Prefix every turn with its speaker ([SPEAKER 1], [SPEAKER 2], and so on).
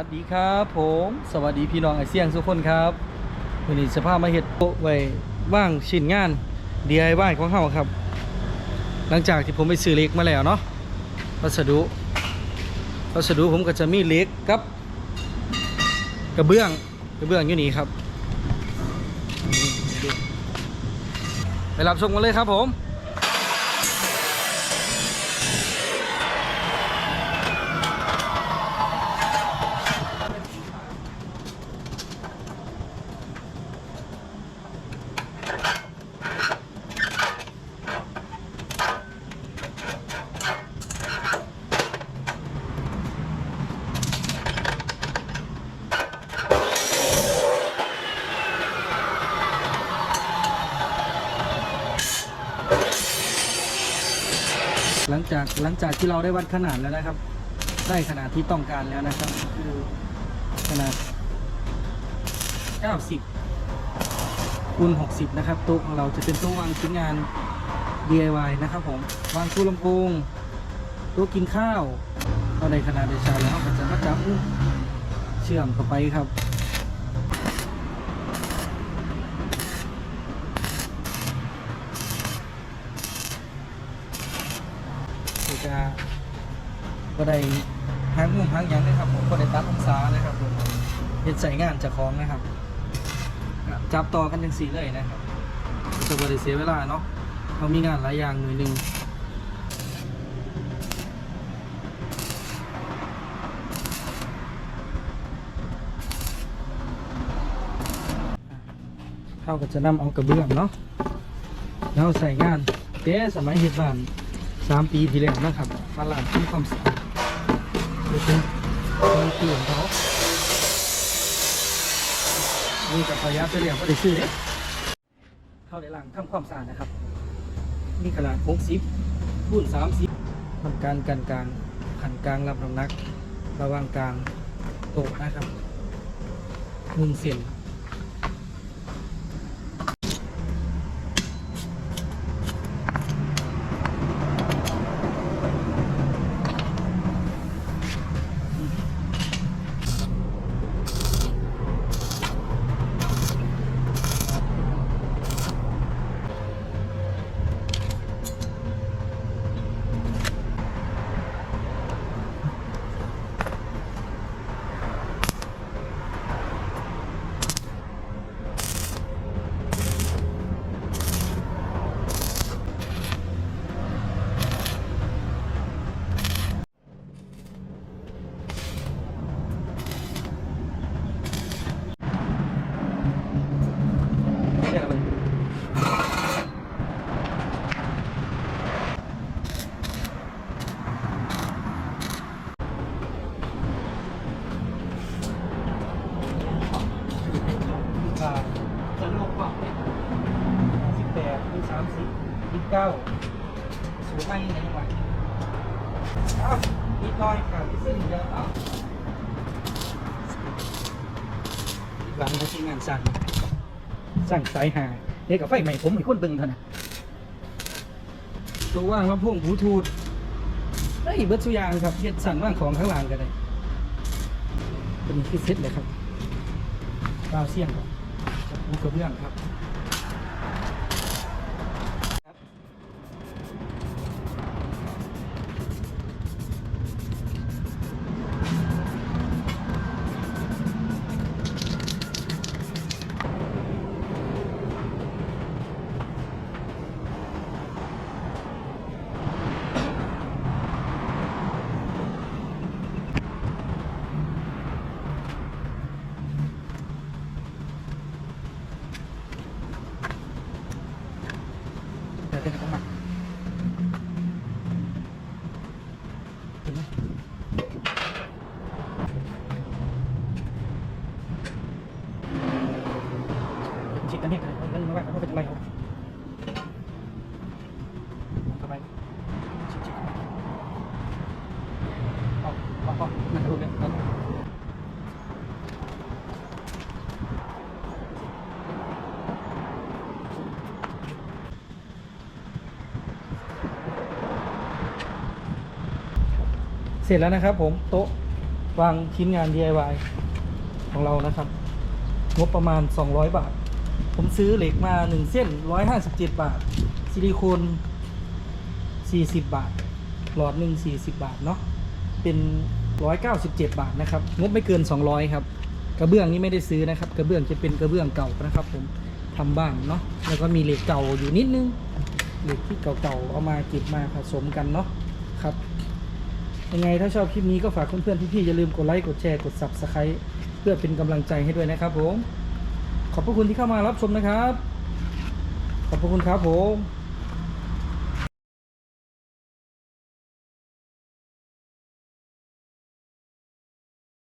[SPEAKER 1] วัสดีครับผม สวัสดีพี่น้องไอเซียงทุกคนครับวันนี้สภาพมาเห็ดโต๊ะไว้ว่างชิ้นงาน DIY ของเฮาครับ หลังจากที่ผมไปซื้อเล็กมาแล้วเนาะวัสดุวัสดุผมก็จะมีเล็กกับ กระเบื้องกระเบื้องอยู่นี่ครับไปรับชมกันเลยครับผม หลังจากหลังจากที่เราได้วัดขนาดแล้วนะครับ ได้ขนาดที่ต้องการแล้วนะครับ คือขนาด 90คูณ60 นะครับโต๊ะของเราจะเป็นโต๊ะวางชิ้นงาน DIY นะครับผมวางตู้ลำโพงโต๊ะกินข้าวเราได้ขนาดได้ใช้แล้วก็จะมาจับเชื่อมเข้าไปครับ จะก็ได้พักมุมพักหยังนะครับผมก็ได้ตัดองศานะครับผมเห็นใส่งานจะคล้องนะครับ จับต่อกันจังสีเลยนะครับจะบริเสียเวลาเนาะเขามีงานหลายอย่างหน่วยหนึ่งเขาก็จะนำเอากระเบื้องเนาะแล้วใส่งานเต้สมัยเหตุบ้าน สามปีที่แล้วนะครับมาล้างทำความสะอาดดูเป็นเป็นเกลื่อนเขานี่กับพยาไปเรียกว่าได้ซื้อเด้เข้าในล้างทำความสะอาดนะครับนี่ขนาด60คูณ30ทำการกันกลางขันกลางรับน้ำหนัก ระหว่างกลางโตนะครับหนึ่งเซน เรียกอะไรอ่าจะลงกว่าสิบแปดมีสามสิบ ยี่สิบเก้าสูงมากยังไงวะเอ้านิดหน่อยค่ะที่เส้นเยวเอ้าหลังที่งานสั่งสั่งสายหาเด็กกับไฟใหม่ผมอีคนตึงเท่านั้นตัวว่างลำโพงบลูทูธได้เบิร์ดสุยางครับเฮ็ดสั่งว่างของข้างล่างกันเลยเป็นฟิตเซ็ตเลยครับกาวเสี่ยงครับจับหูกระเบื้องครับ ไม่ว่าเขาเป็นอะไรเขาทำไมชิดชิดเอาเอาเอานั่นดูเนี่ยนั่นเสร็จแล้วนะครับผมโต๊ะวางชิ้นงาน DIY ของเรานะครับ งบประมาณ 200 บาท ผมซื้อเหล็กมา1เส้น157บาท ซิลิโคน40บาท หลอดหนึ่ง40บาทเนาะ เป็น197บาทนะครับ งบไม่เกิน200ครับ กระเบื้องนี่ไม่ได้ซื้อนะครับ กระเบื้องจะเป็นกระเบื้องเก่านะครับผมทำบ้านเนาะ แล้วก็มีเหล็กเก่าอยู่นิดนึง เหล็กที่เก่าๆ เอามาเก็บมาผสมกันเนาะ ครับ ยังไงถ้าชอบคลิปนี้ก็ฝากเพื่อนๆพี่ๆอย่าลืมกดไลค์ กดแชร์ กด Subscribe เพื่อเป็นกำลังใจให้ด้วยนะครับผม ขอบพระคุณที่เข้ามารับชมนะครับ ขอบพระคุณครับผม